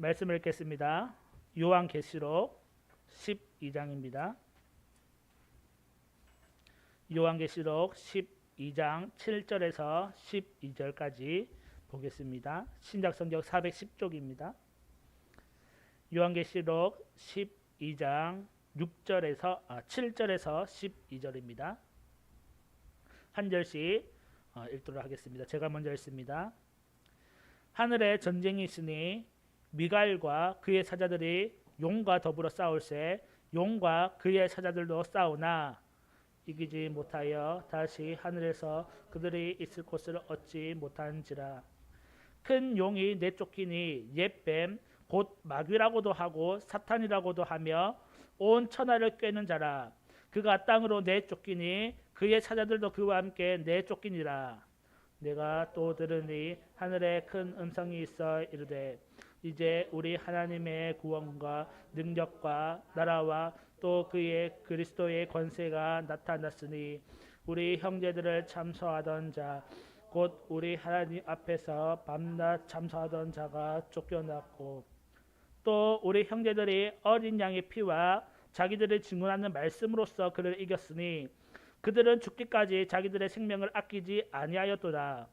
말씀을 읽겠습니다. 요한계시록 12장입니다. 요한계시록 12장 7절에서 12절까지 보겠습니다. 신약성경 410쪽입니다. 요한계시록 12장 6절에서 아, 7절에서 12절입니다. 한 절씩 어, 읽도록 하겠습니다. 제가 먼저 읽습니다. 하늘에 전쟁이 있으니 미가엘과 그의 사자들이 용과 더불어 싸울세 용과 그의 사자들도 싸우나. 이기지 못하여 다시 하늘에서 그들이 있을 곳을 얻지 못한지라. 큰 용이 내쫓기니 옛뱀 곧 마귀라고도 하고 사탄이라고도 하며 온 천하를 꿰는 자라. 그가 땅으로 내쫓기니 그의 사자들도 그와 함께 내쫓기니라. 내가 또 들으니 하늘에 큰 음성이 있어 이르되 이제 우리 하나님의 구원과 능력과 나라와 또 그의 그리스도의 권세가 나타났으니 우리 형제들을 참소하던 자 곧 우리 하나님 앞에서 밤낮 참소하던 자가 쫓겨났고 또 우리 형제들이 어린 양의 피와 자기들을 증언하는 말씀으로써 그를 이겼으니 그들은 죽기까지 자기들의 생명을 아끼지 아니하였도다.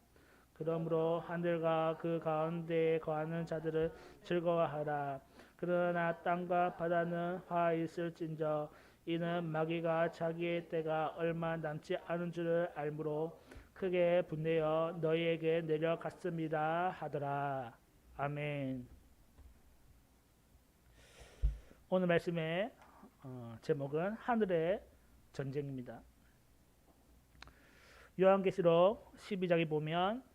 그러므로 하늘과 그 가운데에 거하는 자들을 즐거워하라. 그러나 땅과 바다는 화 있을진저 이는 마귀가 자기의 때가 얼마 남지 않은 줄을 알므로 크게 분내어 너희에게 내려갔습니다 하더라. 아멘. 오늘 말씀의 어, 제목은 하늘의 전쟁입니다. 요한계시록 12장에 보면 어,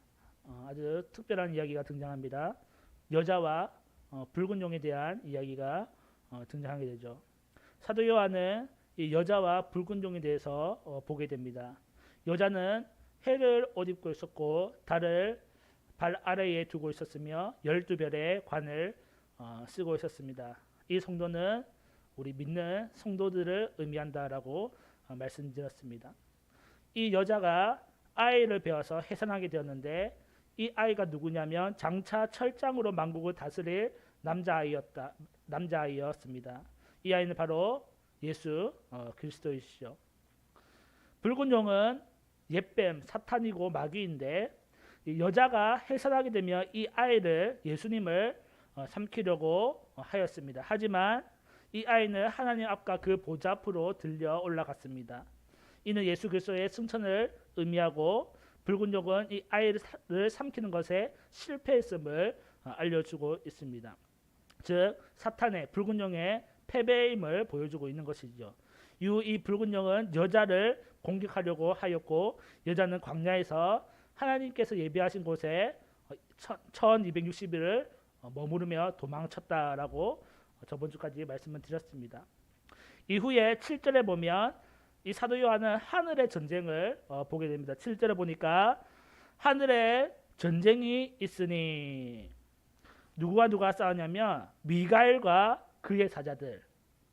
아주 특별한 이야기가 등장합니다. 여자와 어, 붉은 용에 대한 이야기가 어, 등장하게 되죠. 사도 요한은 이 여자와 붉은 용에 대해서 어, 보게 됩니다. 여자는 해를 옷 입고 있었고 달을 발 아래에 두고 있었으며 열두 별의 관을 어, 쓰고 있었습니다. 이 성도는 우리 믿는 성도들을 의미한다라고 어, 말씀드렸습니다. 이 여자가 아이를 배워서 해산하게 되었는데 이 아이가 누구냐면 장차 철장으로 만국을 다스릴 남자아이였다. 남자아이였습니다. 이 아이는 바로 예수 어, 그리스도이시죠. 붉은 용은 옛뱀 사탄이고 마귀인데 여자가 해산하게 되면 이 아이를 예수님을 어, 삼키려고 어, 하였습니다. 하지만 이 아이는 하나님 앞과 그 보좌 앞으로 들려 올라갔습니다. 이는 예수 그리스도의 승천을 의미하고 붉은 용은 이 아이를 삼키는 것에 실패했음을 어, 알려주고 있습니다. 즉 사탄의 붉은 용의 패배임을 보여주고 있는 것이죠. 이 붉은 용은 여자를 공격하려고 하였고 여자는 광야에서 하나님께서 예비하신 곳에 1260일을 어, 머무르며 도망쳤다라고 저번 주까지 말씀을 드렸습니다. 이후에 7절에 보면 이 사도 요한은 하늘의 전쟁을 어, 보게 됩니다. 7절에 보니까 하늘에 전쟁이 있으니 누구와 누가 싸우냐면 미가엘과 그의 사자들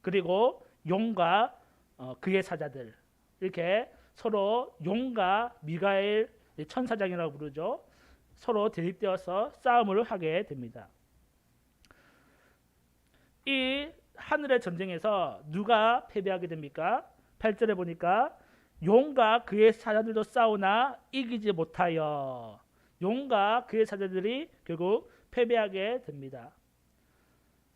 그리고 용과 어, 그의 사자들 이렇게 서로 용과 미가엘 천사장이라고 부르죠. 서로 대립되어서 싸움을 하게 됩니다. 이 하늘의 전쟁에서 누가 패배하게 됩니까? 8절에 보니까 용과 그의 사자들도 싸우나 이기지 못하여 용과 그의 사자들이 결국 패배하게 됩니다.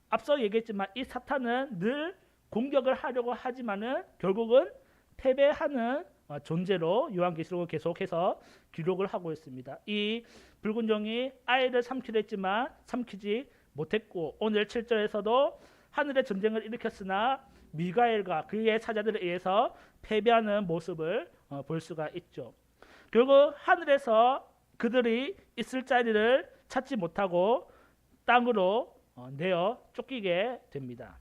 앞서 얘기했지만 이 사탄은 늘 공격을 하려고 하지만은 결국은 패배하는 어, 존재로 요한계시록을 계속해서 기록을 하고 있습니다. 이 붉은 종이 아이를 삼키려 했지만 삼키지 못했고 오늘 7절에서도 하늘의 전쟁을 일으켰으나 미가엘과 그의 사자들에 의해서 패배하는 모습을 어, 볼 수가 있죠. 결국 하늘에서 그들이 있을 자리를 찾지 못하고 땅으로 어, 내어 쫓기게 됩니다.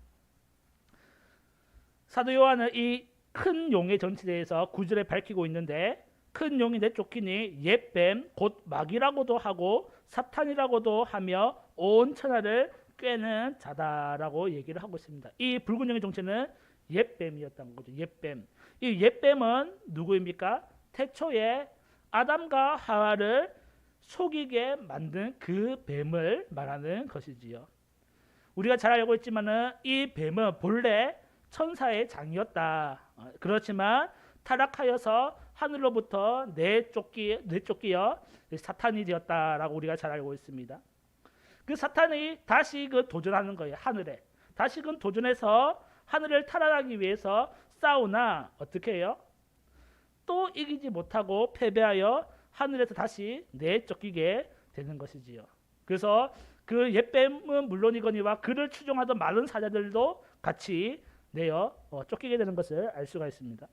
사도 요한은 이 큰 용의 전체에 대해서 구절에 밝히고 있는데 큰 용이 내쫓기니 옛뱀 곧 마귀라고도 하고 사탄이라고도 하며 온 천하를 꿰는 자다라고 얘기를 하고 있습니다. 이 용의 정체는 옛뱀이었던 거죠. 옛뱀. 이 옛뱀은 누구입니까? 태초에 아담과 하와를 속이게 만든 그 뱀을 말하는 것이지요. 우리가 잘 알고 있지만은 이 뱀은 본래 천사의 장이었다. 어, 그렇지만 타락하여서 하늘로부터 내쫓기 내쫓기어 사탄이 되었다라고 우리가 잘 알고 있습니다. 그 사탄이 다시 그 도전하는 거예요. 하늘에 다시금 도전해서 하늘을 탈환하기 위해서 싸우나 어떻게 해요? 또 이기지 못하고 패배하여 하늘에서 다시 내쫓기게 되는 것이지요. 그래서 그 옛뱀은 물론이거니와 그를 추종하던 많은 사자들도 같이 내어 어, 쫓기게 되는 것을 알 수가 있습니다.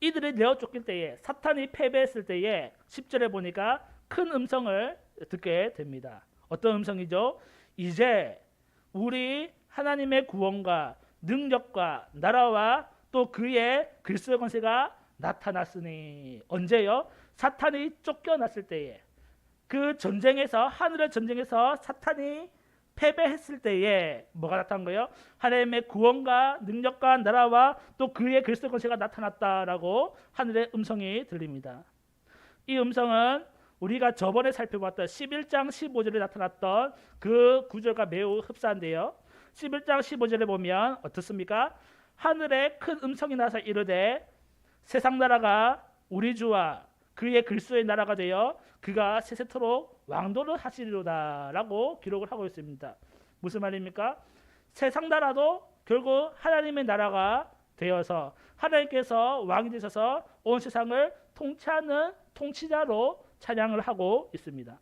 이들이 내어 쫓길 때에 사탄이 패배했을 때에 10절에 보니까 큰 음성을 듣게 됩니다. 어떤 음성이죠? 이제 우리 하나님의 구원과 능력과 나라와 또 그의 그리스도의 권세가 나타났으니 언제요? 사탄이 쫓겨났을 때에 그 전쟁에서 하늘의 전쟁에서 사탄이 패배했을 때에 뭐가 나타난 거예요? 하나님의 구원과 능력과 나라와 또 그의 그리스도 권세가 나타났다라고 하늘의 음성이 들립니다. 이 음성은 우리가 저번에 살펴봤던 11장 15절에 나타났던 그 구절과 매우 흡사한데요. 11장 15절에 보면 어떻습니까? 하늘에 큰 음성이 나서 이르되 세상 나라가 우리 주와 그의 글소의 나라가 되어 그가 세세토록 왕도를 하시리로다라고 기록을 하고 있습니다. 무슨 말입니까? 세상 나라도 결국 하나님의 나라가 되어서 하나님께서 왕이 되셔서 온 세상을 통치하는 통치자로 찬양을 하고 있습니다.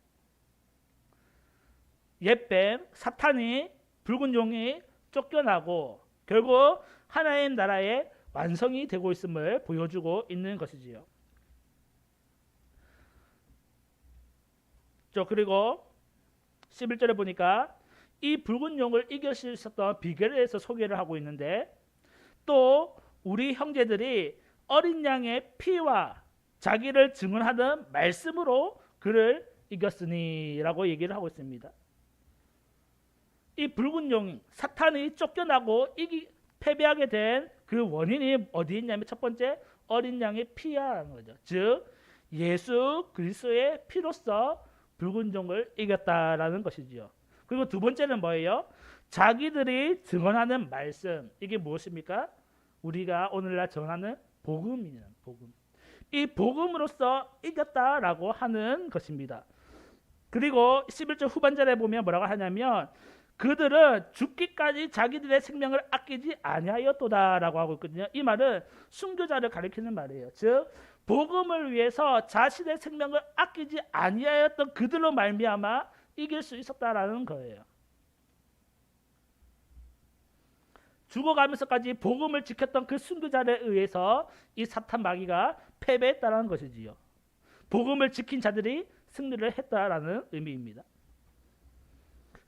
옛뱀 사탄이 붉은 용이 쫓겨나고 결국 하나님 나라의 완성이 되고 있음을 보여주고 있는 것이지요. 저 그리고 11절에 보니까 이 붉은 용을 이길 수 있었던 비결에 대해서 소개를 하고 있는데 또 우리 형제들이 어린 양의 피와 자기를 증언하는 말씀으로 그를 이겼으니라고 얘기를 하고 있습니다. 이 붉은 용 사탄이 쫓겨나고 이기 패배하게 된 그 원인이 어디 있냐면 첫 번째 어린 양의 피야라는 거죠. 즉 예수 그리스도의 피로써 붉은 종을 이겼다라는 것이지요. 그리고 두 번째는 뭐예요? 자기들이 증언하는 말씀 이게 무엇입니까? 우리가 오늘날 전하는 복음이냐 복음. 이 복음으로써 이겼다라고 하는 것입니다. 그리고 11절 후반절에 보면 뭐라고 하냐면 그들은 죽기까지 자기들의 생명을 아끼지 아니하였도다라고 하고 있거든요. 이 말은 순교자를 가리키는 말이에요. 즉 복음을 위해서 자신의 생명을 아끼지 아니하였던 그들로 말미암아 이길 수 있었다라는 거예요. 죽어가면서까지 복음을 지켰던 그 순교자에 의해서 이 사탄 마귀가 패배했다는 것이지요. 복음을 지킨 자들이 승리를 했다라는 의미입니다.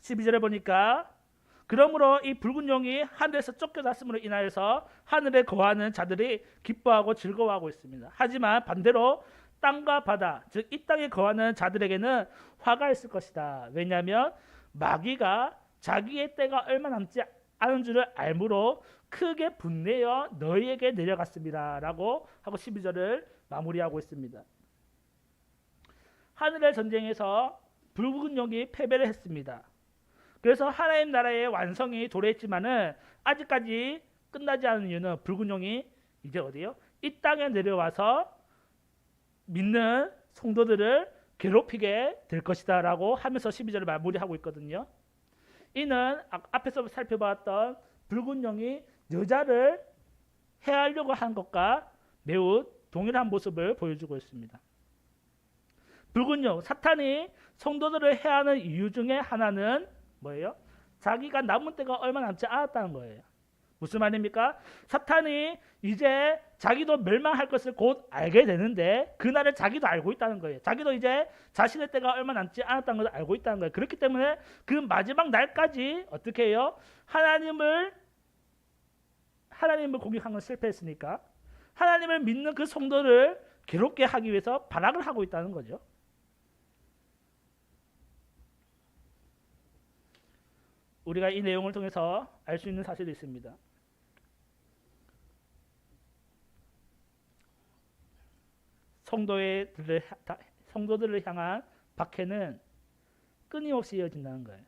12절에 보니까 그러므로 이 붉은 용이 하늘에서 쫓겨났음으로 인하여서 하늘에 거하는 자들이 기뻐하고 즐거워하고 있습니다. 하지만 반대로 땅과 바다, 즉 이 땅에 거하는 자들에게는 화가 있을 것이다. 왜냐하면 마귀가 자기의 때가 얼마 남지 않은 줄을 알므로 크게 분내어 너희에게 내려갔습니다 라고 하고 12절을 마무리하고 있습니다. 하늘의 전쟁에서 붉은 용이 패배를 했습니다. 그래서 하나님 나라의 완성이 도래했지만은 아직까지 끝나지 않은 이유는 붉은 용이 이제 어디요? 이 땅에 내려와서 믿는 성도들을 괴롭히게 될 것이다라고 하면서 12절을 마무리하고 있거든요. 이는 아, 앞에서 살펴봤던 붉은 용이 여자를 해하려고 한 것과 매우 동일한 모습을 보여주고 있습니다. 붉은 용, 사탄이 성도들을 해하는 이유 중에 하나는 뭐예요? 자기가 남은 때가 얼마 남지 않았다는 거예요. 무슨 말입니까? 사탄이 이제 자기도 멸망할 것을 곧 알게 되는데 그날을 자기도 알고 있다는 거예요. 자기도 이제 자신의 때가 얼마 남지 않았다는 것을 알고 있다는 거예요. 그렇기 때문에 그 마지막 날까지 어떻게 해요? 하나님을 하나님을 공격한 건 실패했으니까 하나님을 믿는 그 성도를 괴롭게 하기 위해서 발악을 하고 있다는 거죠. 우리가 이 내용을 통해서 알 수 있는 사실이 있습니다. 성도들을 성도들을 향한 박해는 끊임없이 이어진다는 거예요.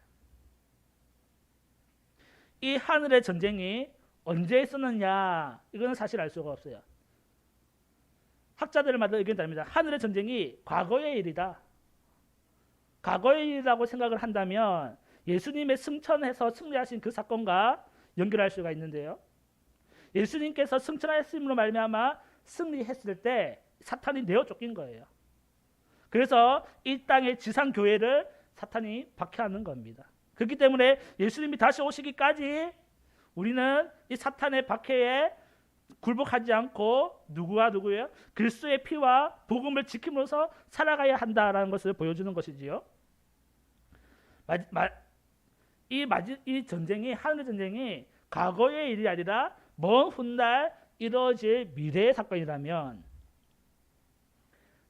이 하늘의 전쟁이 언제 있었느냐 이거는 사실 알 수가 없어요. 학자들마다 의견이 다릅니다. 하늘의 전쟁이 과거의 일이다. 과거의 일이라고 생각을 한다면 예수님의 승천해서 승리하신 그 사건과 연결할 수가 있는데요. 예수님께서 승천하심으로 말미암아 승리했을 때 사탄이 내어 쫓긴 거예요. 그래서 이 땅의 지상 교회를 사탄이 박해하는 겁니다. 그렇기 때문에 예수님이 다시 오시기까지 우리는 이 사탄의 박해에 굴복하지 않고 누구와 누구예요? 그리스도의 피와 복음을 지킴으로써 살아가야 한다라는 것을 보여주는 것이지요. 마, 마, 이, 이 전쟁이 하늘의 전쟁이 과거의 일이 아니라 먼 훗날 이루어질 미래의 사건이라면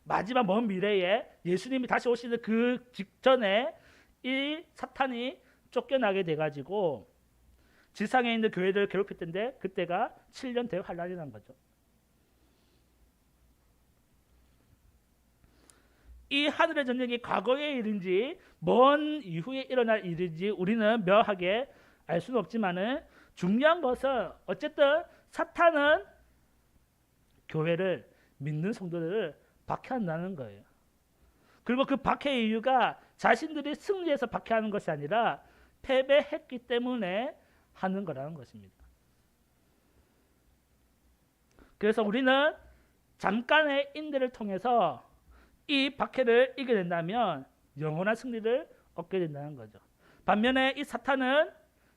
마지막 먼 미래에 예수님이 다시 오시는 그 직전에 이 사탄이 쫓겨나게 돼가지고 지상에 있는 교회들을 괴롭힐 텐데 그때가 7년 대환란이 난 거죠. 이 하늘의 전쟁이 과거의 일인지 먼 이후에 일어날 일인지 우리는 명하게 알 수는 없지만은 중요한 것은 어쨌든 사탄은 교회를 믿는 성도들을 박해한다는 거예요. 그리고 그 박해의 이유가 자신들이 승리해서 박해하는 것이 아니라 패배했기 때문에 하는 거라는 것입니다. 그래서 우리는 잠깐의 인대를 통해서 이 박해를 이겨낸다면 영원한 승리를 얻게 된다는 거죠. 반면에 이 사탄은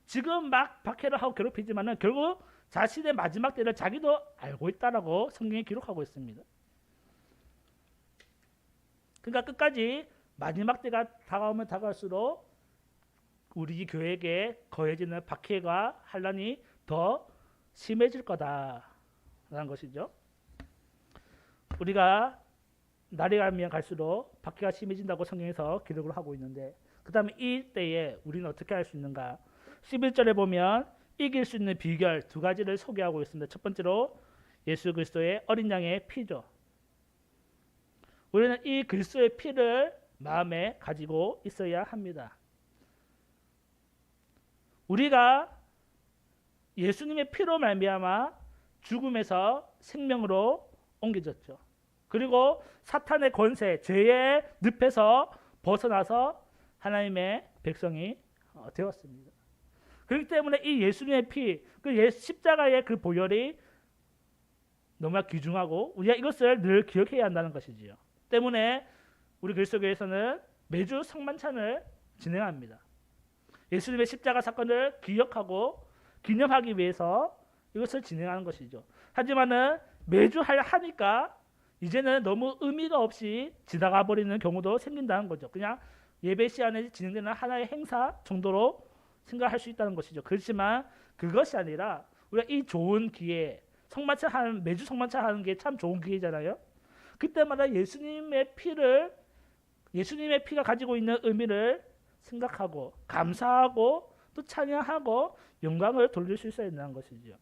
지금 막 박해를 하고 괴롭히지만은 결국 자신의 마지막 때를 자기도 알고 있다라고 성경에 기록하고 있습니다. 그러니까 끝까지 마지막 때가 다가오면 다가올수록 우리 교회에게 거해지는 박해가 환란이 더 심해질 거다라는 것이죠. 우리가 날이 가면 갈수록 박해가 심해진다고 성경에서 기록을 하고 있는데 그다음에 이 때에 우리는 어떻게 할 수 있는가? 11절에 보면 이길 수 있는 비결 두 가지를 소개하고 있습니다. 첫 번째로 예수 그리스도의 어린 양의 피죠. 우리는 이 그리스도의 피를 마음에 가지고 있어야 합니다. 우리가 예수님의 피로 말미암아 죽음에서 생명으로 옮겨졌죠. 그리고 사탄의 권세, 죄의 늪에서 벗어나서 하나님의 백성이 어, 되었습니다. 그렇기 때문에 이 예수님의 피, 그 십자가의 그 보혈이 너무나 귀중하고 우리가 이것을 늘 기억해야 한다는 것이지요. 때문에 우리 그리스도교에서는 매주 성만찬을 진행합니다. 예수님의 십자가 사건을 기억하고 기념하기 위해서 이것을 진행하는 것이죠. 하지만은 매주 하니까 이제는 너무 의미가 없이 지나가 버리는 경우도 생긴다는 거죠. 그냥 예배 시간에 진행되는 하나의 행사 정도로 생각할 수 있다는 것이죠. 그렇지만 그것이 아니라 우리가 이 좋은 기회 성만찬 하는 매주 성만찬 하는 게 참 좋은 기회잖아요. 그때마다 예수님의 피를 예수님의 피가 가지고 있는 의미를 생각하고 감사하고 또 찬양하고 영광을 돌릴 수 있어야 된다는 것이죠.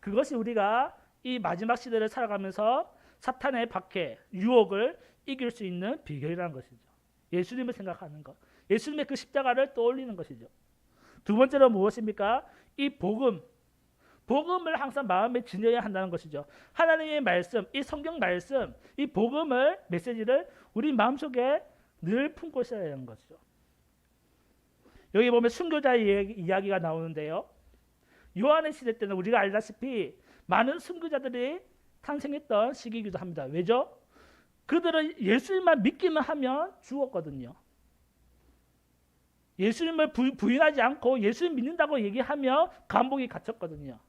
그것이 우리가 이 마지막 시대를 살아가면서 사탄의 박해, 유혹을 이길 수 있는 비결이라는 것이죠. 예수님을 생각하는 것. 예수님의 그 십자가를 떠올리는 것이죠. 두 번째로 무엇입니까? 이 복음. 복음을 항상 마음에 지녀야 한다는 것이죠. 하나님의 말씀, 이 성경 말씀, 이 복음을 메시지를 우리 마음속에 늘 품고 있어야 하는 것이죠. 여기 보면 순교자의 이야기가 나오는데요. 요한의 시대 때는 우리가 알다시피 많은 순교자들이 탄생했던 시기이기도 합니다. 왜죠? 그들은 예수님만 믿기만 하면 죽었거든요. 예수님을 부, 부인하지 않고 예수님 믿는다고 얘기하며 감옥에 갇혔거든요.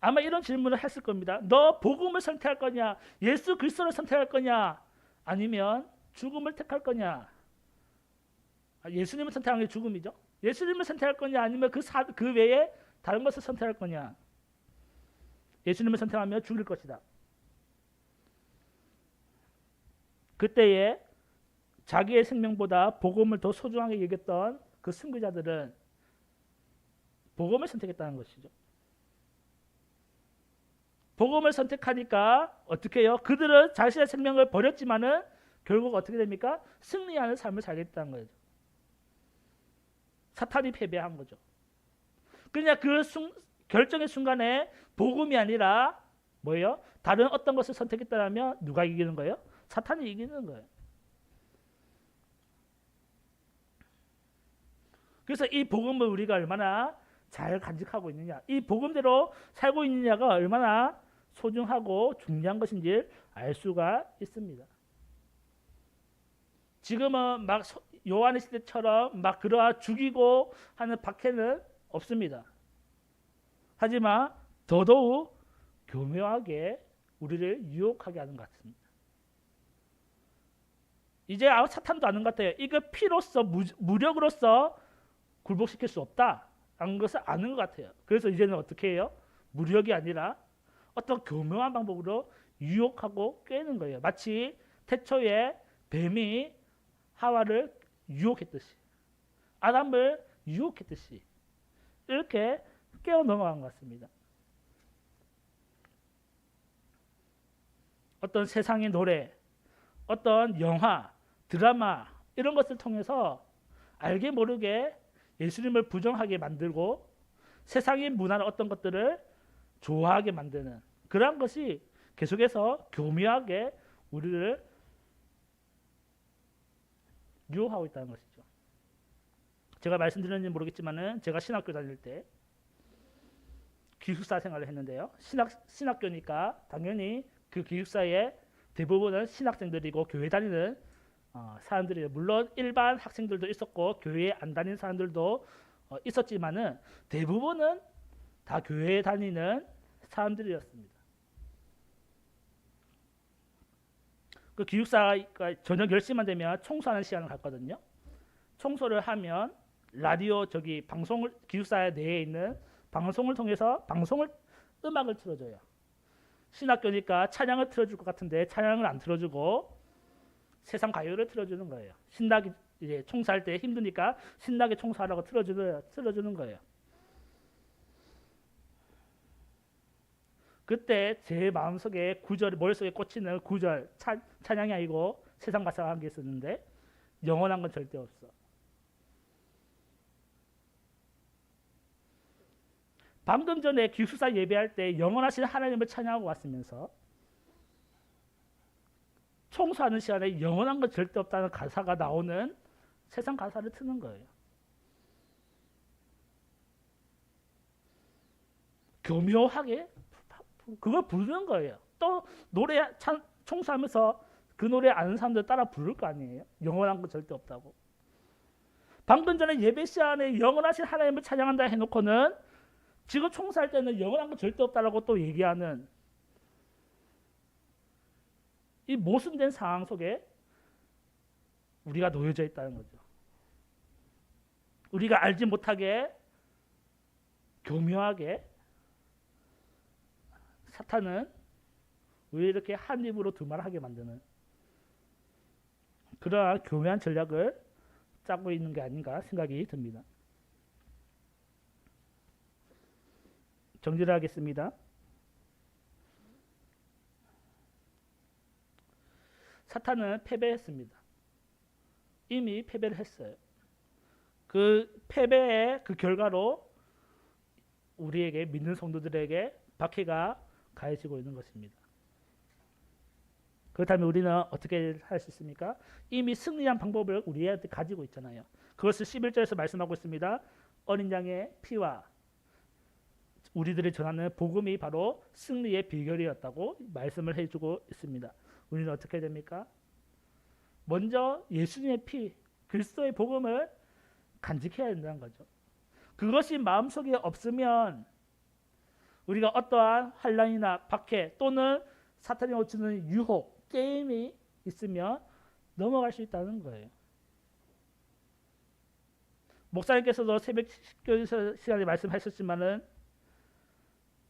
아마 이런 질문을 했을 겁니다. 너 복음을 선택할 거냐? 예수 그리스도를 선택할 거냐? 아니면 죽음을 택할 거냐? 아, 예수님을 선택하는 게 죽음이죠. 예수님을 선택할 거냐? 아니면 그, 사, 그 외에 다른 것을 선택할 거냐? 예수님을 선택하면 죽을 것이다. 그때에 자기의 생명보다 복음을 더 소중하게 여겼던 그 승부자들은 복음을 선택했다는 것이죠. 복음을 선택하니까 어떻게 해요? 그들은 자신의 생명을 버렸지만은 결국 어떻게 됩니까? 승리하는 삶을 살겠다는 거죠. 사탄이 패배한 거죠. 그냥 그 순, 결정의 순간에 복음이 아니라 뭐예요? 다른 어떤 것을 선택했다면 누가 이기는 거예요? 사탄이 이기는 거예요. 그래서 이 복음을 우리가 얼마나 잘 간직하고 있느냐, 이 복음대로 살고 있느냐가 얼마나 소중하고 중요한 것인지 알 수가 있습니다. 지금은 막 요한의 시대처럼 막 그러한 죽이고 하는 박해는 없습니다. 하지만 더더욱 교묘하게 우리를 유혹하게 하는 것 같습니다. 이제 아무 사탄도 아는 것 같아요. 이거 피로서 무, 무력으로서 굴복시킬 수 없다라는 것을 아는 것 같아요. 그래서 이제는 어떻게 해요? 무력이 아니라 어떤 교묘한 방법으로 유혹하고 꿰는 거예요. 마치 태초에 뱀이 하와를 유혹했듯이 아담을 유혹했듯이 이렇게 깨어 넘어간 것 같습니다. 어떤 세상의 노래, 어떤 영화, 드라마 이런 것을 통해서 알게 모르게 예수님을 부정하게 만들고 세상의 문화나 어떤 것들을 좋아하게 만드는 그러한 것이 계속해서 교묘하게 우리를 유혹하고 있다는 것이죠. 제가 말씀드렸는지 모르겠지만은 제가 신학교 다닐 때 기숙사 생활을 했는데요. 신학 신학교니까 당연히 그 기숙사에 대부분은 신학생들이고 교회 다니는 어, 사람들이 물론 일반 학생들도 있었고 교회에 안 다니는 사람들도 어, 있었지만은 대부분은 다 교회에 다니는 사람들이었습니다. 그 기숙사가 저녁 10시만 되면 청소하는 시간을 갖거든요. 청소를 하면 라디오 저기 방송을 기숙사 내에 있는 방송을 통해서 방송을 음악을 틀어줘요. 신학교니까 찬양을 틀어줄 것 같은데 찬양을 안 틀어주고 세상 가요를 틀어주는 거예요. 신나게 이제 청소할 때 힘드니까 신나게 청소하라고 틀어주는 틀어주는 거예요. 그때 제 마음속에 구절 머릿속에 꽂히는 구절 찬, 찬양이 아니고 세상 가사가 한게 있었는데 영원한 건 절대 없어. 방금 전에 기숙사 예배할 때 영원하신 하나님을 찬양하고 왔으면서 청소하는 시간에 영원한 건 절대 없다는 가사가 나오는 세상 가사를 트는 거예요. 교묘하게 그걸 부르는 거예요. 또 노래 찬, 청소하면서 그 노래 아는 사람들 따라 부를 거 아니에요. 영원한 건 절대 없다고. 방금 전에 예배 시간에 영원하신 하나님을 찬양한다 해놓고는 지금 청소할 때는 영원한 건 절대 없다라고 또 얘기하는 이 모순된 상황 속에 우리가 놓여져 있다는 거죠. 우리가 알지 못하게 교묘하게 사탄은 왜 이렇게 한 입으로 두 말 하게 만드는 그러한 교묘한 전략을 짜고 있는 게 아닌가 생각이 듭니다. 정리를 하겠습니다. 사탄은 패배했습니다. 이미 패배를 했어요. 그 패배의 그 결과로 우리에게 믿는 성도들에게 박해가 가해지고 있는 것입니다. 그렇다면 우리는 어떻게 할 수 있습니까? 이미 승리한 방법을 우리한테 가지고 있잖아요. 그것을 11절에서 말씀하고 있습니다. 어린 양의 피와 우리들이 전하는 복음이 바로 승리의 비결이었다고 말씀을 해주고 있습니다. 우리는 어떻게 됩니까? 먼저 예수님의 피, 그리스도의 복음을 간직해야 된다는 거죠. 그것이 마음속에 없으면 우리가 어떠한 환란이나 박해 또는 사탄이 오치는 유혹, 게임이 있으면 넘어갈 수 있다는 거예요. 목사님께서도 새벽 기도 시간에 말씀하셨지만은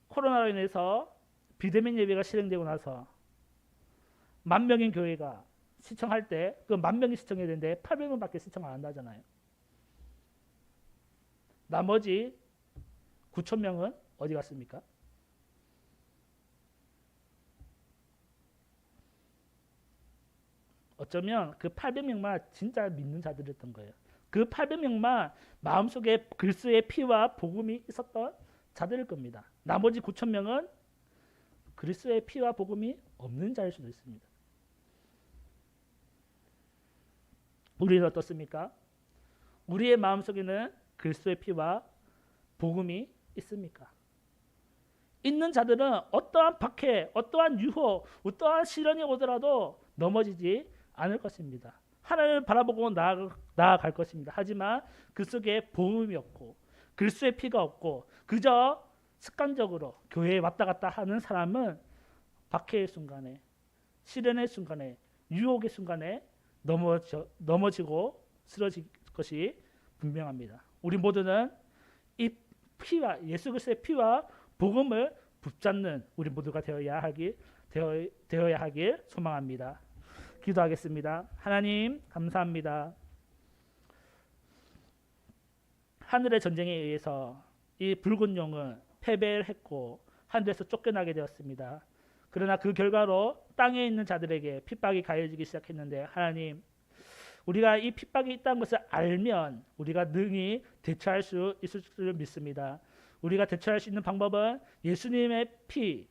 코로나로 인해서 비대면 예배가 실행되고 나서 만 명인 교회가 시청할 때 그 만 명이 시청해야 되는데 800명밖에 시청 안 한다잖아요. 나머지 9천 명은 어디 갔습니까? 어쩌면 그 800명만 진짜 믿는 자들이었던 거예요. 그 800명만 마음속에 그리스도의 피와 복음이 있었던 자들일 겁니다. 나머지 9천 명은 그리스도의 피와 복음이 없는 자일 수도 있습니다. 우리는 어떻습니까? 우리의 마음속에는 그리스도의 피와 복음이 있습니까? 있는 자들은 어떠한 박해, 어떠한 유혹, 어떠한 시련이 오더라도 넘어지지 않을 것입니다. 하나님을 바라보고 나아갈 것입니다. 하지만 그 속에 복음이 없고 그리스도의 피가 없고 그저 습관적으로 교회에 왔다 갔다 하는 사람은 박해의 순간에 시련의 순간에 유혹의 순간에 넘어져, 넘어지고 쓰러질 것이 분명합니다. 우리 모두는 이 피와 예수 그리스도의 피와 복음을 붙잡는 우리 모두가 되어야 하기 되어, 되어야 하길 소망합니다. 기도하겠습니다. 하나님 감사합니다. 하늘의 전쟁에 의해서 이 붉은 용은 패배를 했고 하늘에서 쫓겨나게 되었습니다. 그러나 그 결과로 땅에 있는 자들에게 핍박이 가해지기 시작했는데 하나님 우리가 이 핍박이 있다는 것을 알면 우리가 능히 대처할 수 있을 줄 믿습니다. 우리가 대처할 수 있는 방법은 예수님의 피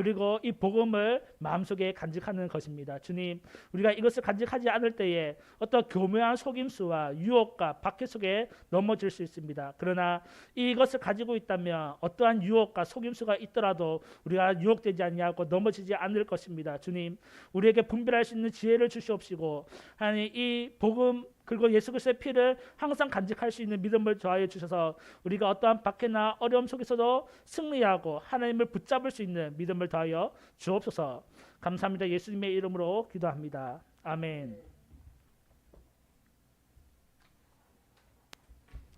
그리고 이 복음을 마음속에 간직하는 것입니다. 주님, 우리가 이것을 간직하지 않을 때에 어떤 교묘한 속임수와 유혹과 박해 속에 넘어질 수 있습니다. 그러나 이것을 가지고 있다면 어떠한 유혹과 속임수가 있더라도 우리가 유혹되지 아니하고 넘어지지 않을 것입니다. 주님, 우리에게 분별할 수 있는 지혜를 주시옵시고 하나님 이 복음 그리고 예수 그리스도의 피를 항상 간직할 수 있는 믿음을 더하여 주셔서 우리가 어떠한 박해나 어려움 속에서도 승리하고 하나님을 붙잡을 수 있는 믿음을 더하여 주옵소서. 감사합니다. 예수님의 이름으로 기도합니다. 아멘.